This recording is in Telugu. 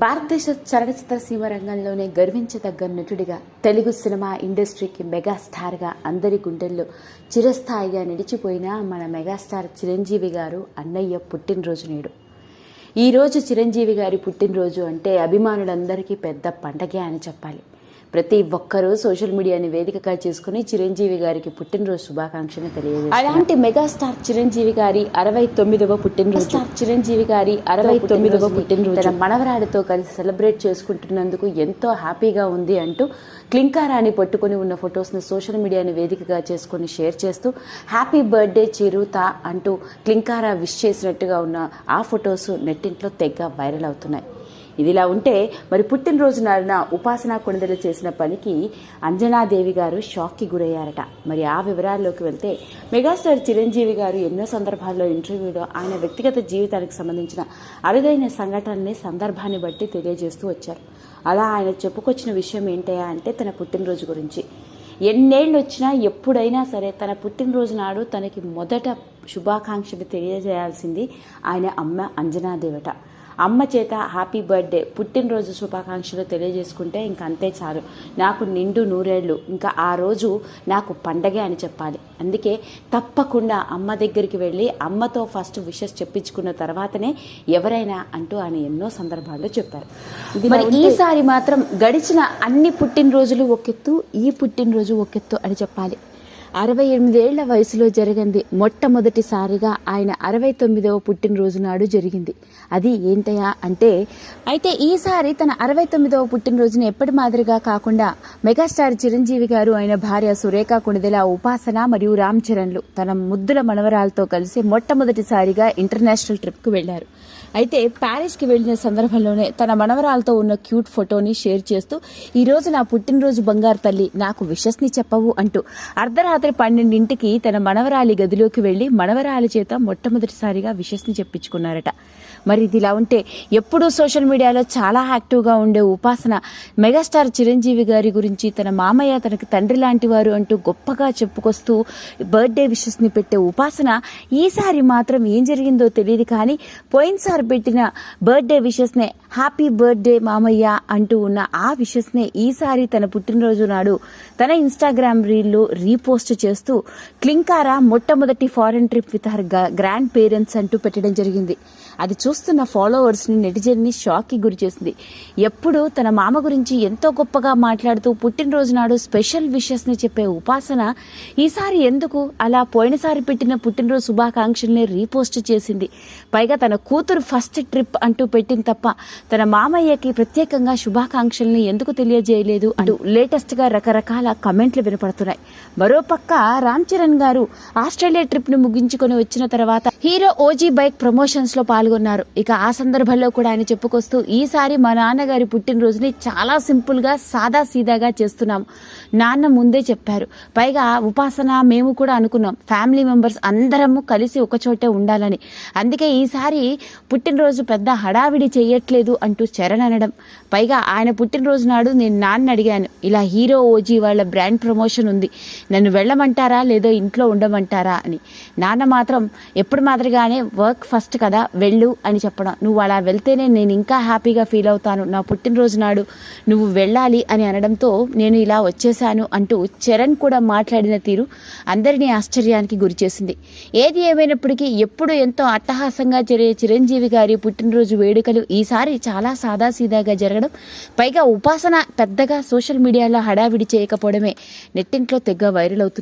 భారతదేశ చలనచిత్ర సీమ రంగంలోనే గర్వించదగ్గ నటుడిగా తెలుగు సినిమా ఇండస్ట్రీకి మెగాస్టార్గా అందరి గుండెల్లో చిరస్థాయిగా నిలిచిపోయిన మన మెగాస్టార్ చిరంజీవి గారు అన్నయ్య పుట్టినరోజు నేడు. ఈరోజు చిరంజీవి గారి పుట్టినరోజు అంటే అభిమానులందరికీ పెద్ద పండగే అని చెప్పాలి. ప్రతి ఒక్కరూ సోషల్ మీడియాని వేదికగా చేసుకుని చిరంజీవి గారికి పుట్టినరోజు శుభాకాంక్షలు తెలియజేస్తారు అలాంటి మెగాస్టార్ చిరంజీవి గారి అరవై తొమ్మిదవ పుట్టినరోజు. స్టార్ చిరంజీవి గారి అరవై తొమ్మిదవ పుట్టినరోజు. తన మనవరాడితో కలిసి సెలబ్రేట్ చేసుకుంటున్నందుకు ఎంతో హ్యాపీగా ఉంది అంటూ క్లింకారాని పట్టుకొని ఉన్న ఫొటోస్ని సోషల్ మీడియాని వేదికగా చేసుకుని షేర్ చేస్తూ హ్యాపీ బర్త్డే చిరుత అంటూ క్లింకారా విష్ చేసినట్టుగా ఉన్న ఆ ఫొటోస్ నెట్టింట్లో తెగ వైరల్ అవుతున్నాయి. ఇదిలా ఉంటే మరి పుట్టినరోజు నాడున ఉపాసన కొణిదలు చేసిన పనికి అంజనాదేవి గారు షాక్కి గురయ్యారట. మరి ఆ వివరాల్లోకి వెళ్తే మెగాస్టార్ చిరంజీవి గారు ఎన్నో సందర్భాల్లో ఇంటర్వ్యూలో ఆయన వ్యక్తిగత జీవితానికి సంబంధించిన అరుదైన సంఘటనల్ని సందర్భాన్ని బట్టి తెలియజేస్తూ వచ్చారు. అలా ఆయన చెప్పుకొచ్చిన విషయం ఏంటయా అంటే తన పుట్టినరోజు గురించి. ఎన్నేళ్ళు వచ్చినా ఎప్పుడైనా సరే తన పుట్టినరోజు నాడు తనకి మొదట శుభాకాంక్షలు తెలియజేయాల్సింది ఆయన అమ్మ అంజనాదేవట. అమ్మ చేత హ్యాపీ బర్త్డే పుట్టినరోజు శుభాకాంక్షలు తెలియజేసుకుంటే ఇంక అంతే చాలు. నాకు నిండు నూరేళ్ళు. ఇంకా ఆ రోజు నాకు పండగే అని చెప్పాలి. అందుకే తప్పకుండా అమ్మ దగ్గరికి వెళ్ళి అమ్మతో ఫస్ట్ విషెస్ చెప్పించుకున్న తర్వాతనే ఎవరైనా అంటూ ఆయన ఎన్నో సందర్భాల్లో చెప్పారు. మరి ఈసారి మాత్రం గడిచిన అన్ని పుట్టినరోజులు ఒకెత్తు ఈ పుట్టినరోజు ఒకెత్తు అని చెప్పాలి. అరవై ఎనిమిదేళ్ళ వయసులో జరిగింది. మొట్టమొదటిసారిగా ఆయన అరవై తొమ్మిదవ పుట్టినరోజు నాడు జరిగింది. అది ఏంటయా అంటే అయితే ఈసారి తన అరవై తొమ్మిదవ పుట్టినరోజును ఎప్పటి మాదిరిగా కాకుండా మెగాస్టార్ చిరంజీవి గారు ఆయన భార్య సురేఖ కొణిదెల ఉపాసన మరియు రామ్ చరణ్లు తన ముద్దుల మనవరాలతో కలిసి మొట్టమొదటిసారిగా ఇంటర్నేషనల్ ట్రిప్కు వెళ్ళారు అయితే ప్యారిస్కి వెళ్ళిన సందర్భంలోనే తన మనవరాలతో ఉన్న క్యూట్ ఫోటోని షేర్ చేస్తూ ఈరోజు నా పుట్టినరోజు బంగారు తల్లి నాకు విషస్ని చెప్పవు అంటూ అర్ధరాత్రి పన్నెండింటికి తన మనవరాలి గదిలోకి వెళ్ళి మనవరాలి చేత మొట్టమొదటిసారిగా విషస్ని చెప్పించుకున్నారట. మరి ఇది ఇలా ఉంటే ఎప్పుడూ సోషల్ మీడియాలో చాలా యాక్టివ్గా ఉండే ఉపాసన మెగాస్టార్ చిరంజీవి గారి గురించి తన మామయ్య తనకి తండ్రి లాంటి వారు అంటూ గొప్పగా చెప్పుకొస్తూ బర్త్డే విషెస్ని పెట్టే ఉపాసన ఈసారి మాత్రం ఏం జరిగిందో తెలియదు కానీ పోయినసారి పెట్టిన బర్త్డే విషెస్నే హ్యాపీ బర్త్డే మామయ్య అంటూ ఉన్న ఆ విషెస్నే ఈసారి తన పుట్టినరోజు నాడు తన ఇన్స్టాగ్రామ్ రీల్లో రీపోస్ట్ చేస్తూ క్లింకారా మొట్టమొదటి foreign trip with her grandparents అంటూ పెట్టడం జరిగింది. అది చూస్తున్న ఫాలోవర్స్ని నెటిజన్ని షాక్కి గురి చేసింది. ఎప్పుడు తన మామ గురించి ఎంతో గొప్పగా మాట్లాడుతూ పుట్టినరోజు నాడు స్పెషల్ విషెస్ని చెప్పే ఉపాసన ఈసారి ఎందుకు అలా పోయినసారి పెట్టిన పుట్టినరోజు శుభాకాంక్షల్ని రీపోస్ట్ చేసింది. పైగా తన కూతురు ఫస్ట్ ట్రిప్ అంటూ పెట్టింది తప్ప తన మామయ్యకి ప్రత్యేకంగా శుభాకాంక్షల్ని ఎందుకు తెలియజేయలేదు అంటూ లేటెస్ట్గా రకరకాల కమెంట్లు వినపడుతున్నాయి. మరోపక్క రామ్ చరణ్ గారు ఆస్ట్రేలియా ట్రిప్ను ముగించుకొని వచ్చిన తర్వాత హీరో ఓజీ బైక్ ప్రమోషన్స్లో పాల్గొన్నారు. ఇక ఆ సందర్భంలో కూడా ఆయన చెప్పుకొస్తూ ఈసారి మా నాన్నగారి పుట్టినరోజుని చాలా సింపుల్గా సాదా సీదాగా చేస్తున్నాం. నాన్న ముందే చెప్పారు. పైగా ఉపాసన మేము కూడా అనుకున్నాం. ఫ్యామిలీ మెంబర్స్ అందరము కలిసి ఒక చోటే ఉండాలని. అందుకే ఈసారి పుట్టినరోజు పెద్ద హడావిడి చేయట్లేదు అంటూ చరణ్ అనడం. పైగా ఆయన పుట్టినరోజు నాడు నేను నాన్న అడిగాను ఇలా హీరో ఓజీ వాళ్ళ బ్రాండ్ ప్రమోషన్ ఉంది. నన్ను వెళ్ళమంటారా లేదో ఇంట్లో ఉండమంటారా అని. నాన్న మాత్రం ఎప్పుడు మాదిరిగానే వర్క్ ఫస్ట్ కదా వెళ్ళు అని చెప్పడం. నువ్వు అలా వెళ్తేనే నేను ఇంకా హ్యాపీగా ఫీల్ అవుతాను. నా పుట్టినరోజు నాడు నువ్వు వెళ్ళాలి అని అనడంతో నేను ఇలా వచ్చేసాను అంటూ చరణ్ కూడా మాట్లాడిన తీరు అందరినీ ఆశ్చర్యానికి గురిచేసింది ఏది ఏమైనప్పటికీ ఎప్పుడు ఎంతో అట్టహాసంగా జరిగే చిరంజీవి గారి పుట్టినరోజు వేడుకలు ఈసారి చాలా సాదాసీదాగా జరగడం పైగా ఉపాసన పెద్దగా సోషల్ మీడియాలో హడావిడి చేయకపోవడమే నెట్టింట్లో తెగ వైరల్ అవుతుంది.